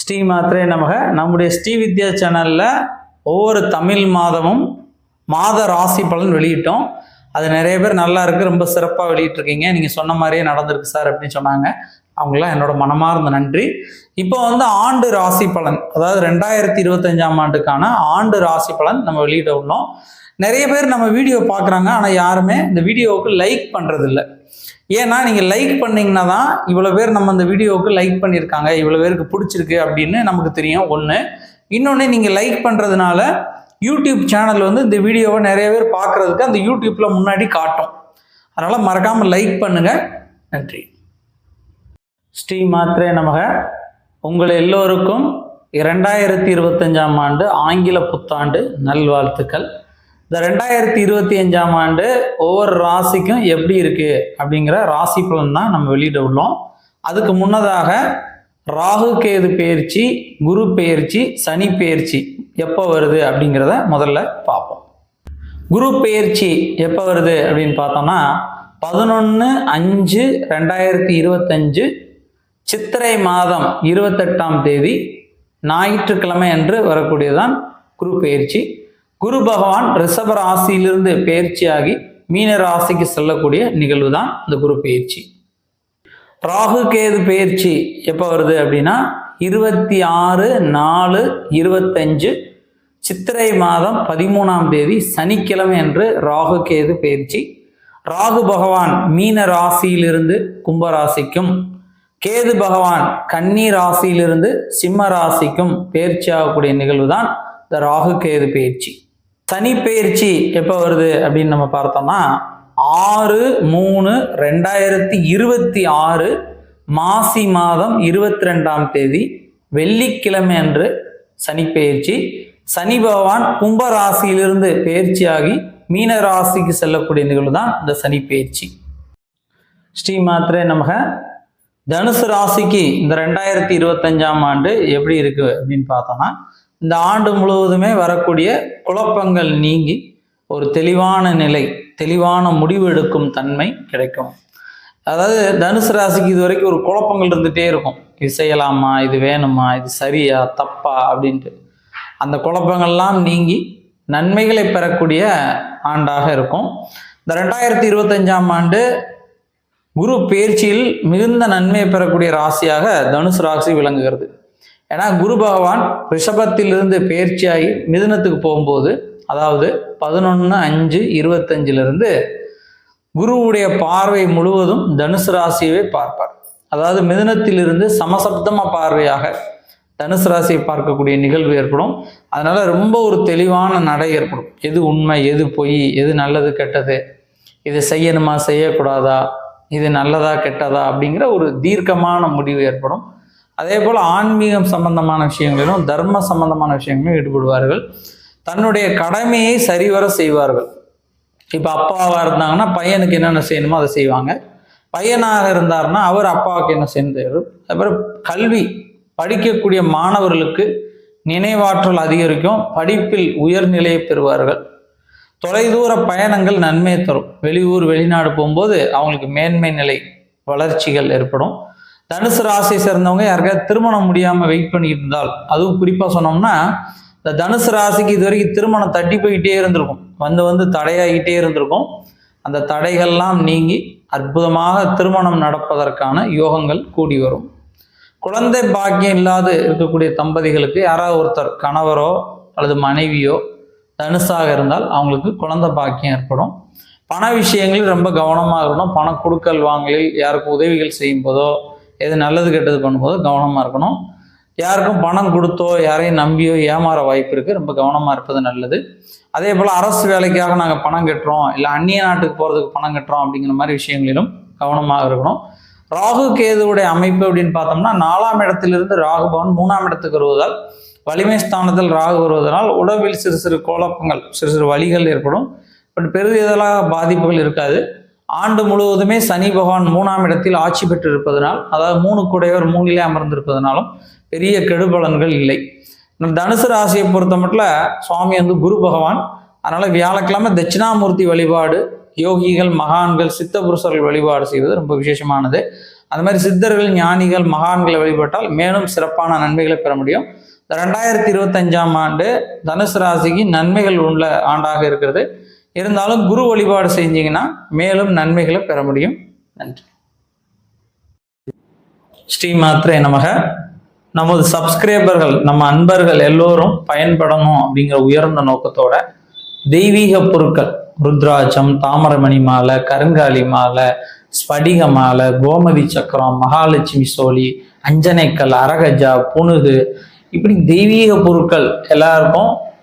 ஸ்ரீ மாத்திரை நமக. நம்முடைய ஸ்ரீ வித்யா சேனலில் ஒவ்வொரு தமிழ் மாதமும் மாத ராசி பலன் வெளியிட்டோம். அது நிறைய பேர் நல்லா இருக்கு ரொம்ப சிறப்பாக வெளியிட்டிருக்கீங்க. நீங்கள் சொன்ன மாதிரியே நடந்திருக்கு சார் அப்படின்னு சொன்னாங்க. அவங்களாம் என்னோட மனமார்ந்த நன்றி. இப்போ வந்து ஆண்டு ராசி பலன் அதாவது ரெண்டாயிரத்தி இருபத்தஞ்சாம் ஆண்டுக்கான ஆண்டு ராசி பலன் நம்ம வெளியிட உள்ளோம். நிறைய பேர் நம்ம வீடியோ பார்க்குறாங்க ஆனால் யாருமே இந்த வீடியோவுக்கு லைக் பண்ணுறதில்ல ஏன்னா நீங்கள் லைக் பண்ணிங்கன்னா தான் இவ்வளோ பேர் நம்ம இந்த வீடியோவுக்கு லைக் பண்ணியிருக்காங்க இவ்வளோ பேருக்கு பிடிச்சிருக்கு அப்படின்னு நமக்கு தெரியும் ஒன்று இன்னொன்று நீங்கள் லைக் பண்ணுறதுனால யூடியூப் சேனல் வந்து இந்த வீடியோவை நிறைய பேர் பார்க்குறதுக்கு அந்த யூடியூப்பில் முன்னாடி காட்டும். அதனால் மறக்காமல் லைக் பண்ணுங்கள் நன்றி. ஸ்ரீ மாத்ரே நமக. உங்கள் எல்லோருக்கும் இரண்டாயிரத்தி இருபத்தஞ்சாம் ஆண்டு ஆங்கில புத்தாண்டு நல்வாழ்த்துக்கள். இந்த ரெண்டாயிரத்தி இருபத்தி அஞ்சாம் ஆண்டு ஒவ்வொரு ராசிக்கும் எப்படி இருக்கு அப்படிங்கிற ராசி பலன் தான் நம்ம வெளியிட உள்ளோம். அதுக்கு முன்னதாக ராகு கேது பெயர்ச்சி குரு பெயர்ச்சி சனி பெயர்ச்சி எப்போ வருது அப்படிங்கிறத முதல்ல பார்ப்போம். குரு பெயர்ச்சி எப்போ வருது அப்படின்னு பார்த்தோம்னா பதினொன்று அஞ்சு ரெண்டாயிரத்தி இருபத்தஞ்சு சித்திரை மாதம் இருபத்தெட்டாம் தேதி ஞாயிற்றுக்கிழமை அன்று வரக்கூடியதுதான் குரு பயிற்சி. குரு பகவான் ரிஷப ராசியிலிருந்து பயிற்சியாகி மீன ராசிக்கு செல்லக்கூடிய நிகழ்வு தான் இந்த குரு பயிற்சி. ராகு கேது பயிற்சி எப்போ வருது அப்படின்னா இருபத்தி ஆறு நாலு இருபத்தஞ்சு சித்திரை மாதம் பதிமூணாம் தேதி சனிக்கிழமை என்று ராகு கேது பயிற்சி. ராகு பகவான் மீன ராசியிலிருந்து கும்ப ராசிக்கும் கேது பகவான் கன்னி ராசியிலிருந்து சிம்ம ராசிக்கும் பயிற்சி ஆகக்கூடிய நிகழ்வு தான் இந்த ராகு கேது பயிற்சி. சனிப்பெயர்ச்சி எப்போ வருது அப்படின்னு நம்ம பார்த்தோம்னா ஆறு மூணு ரெண்டாயிரத்தி இருபத்தி ஆறு மாசி மாதம் இருபத்தி ரெண்டாம் தேதி வெள்ளிக்கிழமை அன்று சனி சனி பகவான் கும்ப ராசியிலிருந்து பெயர்ச்சியாகி மீன ராசிக்கு செல்லக்கூடிய நிகழ்வு தான் இந்த சனி ஸ்ரீ மாத்திரே நமக. தனுசு ராசிக்கு இந்த ரெண்டாயிரத்தி இருபத்தஞ்சாம் ஆண்டு எப்படி இருக்கு அப்படின்னு பார்த்தோம்னா இந்த ஆண்டு முழுவதுமே வரக்கூடிய குழப்பங்கள் நீங்கி ஒரு தெளிவான நிலை தெளிவான முடிவு எடுக்கும் தன்மை கிடைக்கும். அதாவது தனுசு ராசிக்கு இது வரைக்கும் ஒரு குழப்பங்கள் இருந்துகிட்டே இருக்கும். இது செய்யலாமா? இது வேணுமா? இது சரியா? தப்பா? அப்படின்ட்டு. அந்த குழப்பங்கள்லாம் நீங்கி நன்மைகளை பெறக்கூடிய ஆண்டாக இருக்கும். இந்த ரெண்டாயிரத்தி இருபத்தஞ்சாம் ஆண்டு குரு பயிற்சியில் மிகுந்த நன்மையை பெறக்கூடிய ராசியாக தனுசு ராசி விளங்குகிறது. ஏன்னா குரு பகவான் ரிஷபத்திலிருந்து பயிற்சியாகி மிதுனத்துக்கு போகும்போது அதாவது பதினொன்று அஞ்சு இருபத்தஞ்சிலிருந்து குருவுடைய பார்வை முழுவதும் தனுசு ராசியவே பார்ப்பார். அதாவது மிதுனத்திலிருந்து சமசப்தம பார்வையாக தனுசு ராசியை பார்க்கக்கூடிய நிகழ்வு ஏற்படும். அதனால் ரொம்ப ஒரு தெளிவான நடை ஏற்படும். எது உண்மை எது பொய் எது நல்லது கெட்டது இது செய்யணுமா செய்யக்கூடாதா இது நல்லதா கெட்டதா அப்படிங்கிற ஒரு தீர்க்கமான முடிவு ஏற்படும். அதே போல் ஆன்மீகம் சம்பந்தமான விஷயங்களிலும் தர்ம சம்பந்தமான விஷயங்களிலும் ஈடுபடுவார்கள். தன்னுடைய கடமையை சரிவர செய்வார்கள். இப்போ அப்பாவாக இருந்தாங்கன்னா பையனுக்கு என்னென்ன செய்யணுமோ அதை செய்வாங்க. பையனாக இருந்தார்னா அவர் அப்பாவுக்கு என்ன செய்யணும் அப்புறம் கல்வி படிக்கக்கூடிய மாணவர்களுக்கு நினைவாற்றல் அதிகரிக்கும். படிப்பில் உயர்நிலையை பெறுவார்கள். தொலைதூர பயணங்கள் நன்மை தரும். வெளியூர் வெளிநாடு போகும்போது அவங்களுக்கு மேன்மை நிலை வளர்ச்சிகள் ஏற்படும். தனுசு ராசி சேர்ந்தவங்க யாருக்காவது திருமணம் முடியாமல் வெயிட் பண்ணிட்டு இருந்தால் அதுவும் குறிப்பாக சொன்னோம்னா இந்த தனுசு ராசிக்கு இது வரைக்கும் திருமணம் தட்டி போய்கிட்டே இருந்திருக்கும். வந்து வந்து தடையாகிட்டே இருந்திருக்கும். அந்த தடைகள்லாம் நீங்கி அற்புதமாக திருமணம் நடப்பதற்கான யோகங்கள் கூடி வரும். குழந்தை பாக்கியம் இல்லாது இருக்கக்கூடிய தம்பதிகளுக்கு யாராவது ஒருத்தர் கணவரோ அல்லது மனைவியோ தனுசாக இருந்தால் அவங்களுக்கு குழந்தை பாக்கியம் ஏற்படும். பண விஷயங்களில் ரொம்ப கவனமாக இருக்கணும். பண கொடுக்கல் வாங்கலில் யாருக்கு உதவிகள் செய்யும் போதோ எது நல்லது கெட்டது பண்ணும்போது கவனமாக இருக்கணும். யாருக்கும் பணம் கொடுத்தோ யாரையும் நம்பியோ ஏமாற வாய்ப்பு இருக்குது ரொம்ப கவனமாக இருப்பது நல்லது. அதே போல் அரசு வேலைக்காக நாங்கள் பணம் கட்டுறோம் இல்லை அந்நிய நாட்டுக்கு போகிறதுக்கு பணம் கட்டுறோம் அப்படிங்கிற மாதிரி விஷயங்களிலும் கவனமாக இருக்கணும். ராகு கேதுவுடைய அமைப்பு அப்படின்னு பார்த்தோம்னா நாலாம் இடத்திலிருந்து ராகு பவன் மூணாம் இடத்துக்கு வருவதால் வலிமை ஸ்தானத்தில் ராகு வருவதனால் உடம்பில் சிறு சிறு குழப்பங்கள் சிறு சிறு வலிகள் ஏற்படும். பட் பெரிதலாக பாதிப்புகள் இருக்காது. ஆண்டு முழுவதுமே சனி பகவான் மூணாம் இடத்தில் ஆட்சி பெற்று இருப்பதனால் அதாவது மூணு கூடையவர் மூணிலே அமர்ந்திருப்பதனாலும் பெரிய கெடுபலன்கள் இல்லை. தனுசு ராசியை பொறுத்த மட்டும் சுவாமி வந்து குரு பகவான். அதனால வியாழக்கிழமை தட்சிணாமூர்த்தி வழிபாடு யோகிகள் மகான்கள் சித்த புருஷர்கள் வழிபாடு செய்வது ரொம்ப விசேஷமானது. அது மாதிரி சித்தர்கள் ஞானிகள் மகான்களை வழிபட்டால் மேலும் சிறப்பான நன்மைகளை பெற முடியும். இந்த ரெண்டாயிரத்தி இருபத்தஞ்சாம் ஆண்டு தனுசு ராசிக்கு நன்மைகள் உள்ள ஆண்டாக இருக்கிறது. இருந்தாலும் குரு வழிபாடு செஞ்சீங்கன்னா மேலும் நன்மைகளை பெற முடியும். நன்றி. ஸ்ரீ மாத்திரை நமக. நமது சப்ஸ்கிரைபர்கள் நம்ம அன்பர்கள் எல்லோரும் பயன்படணும் அப்படிங்கிற உயர்ந்த நோக்கத்தோட தெய்வீக பொருட்கள் ருத்ராட்சம் தாமரமணி மாலை கருங்காலி மாலை ஸ்படிக மாலை கோமதி சக்கரம் மகாலட்சுமி சோழி அஞ்சனைக்கல் அரகஜா புனுகு இப்படி தெய்வீக பொருட்கள் எல்லாருக்கும்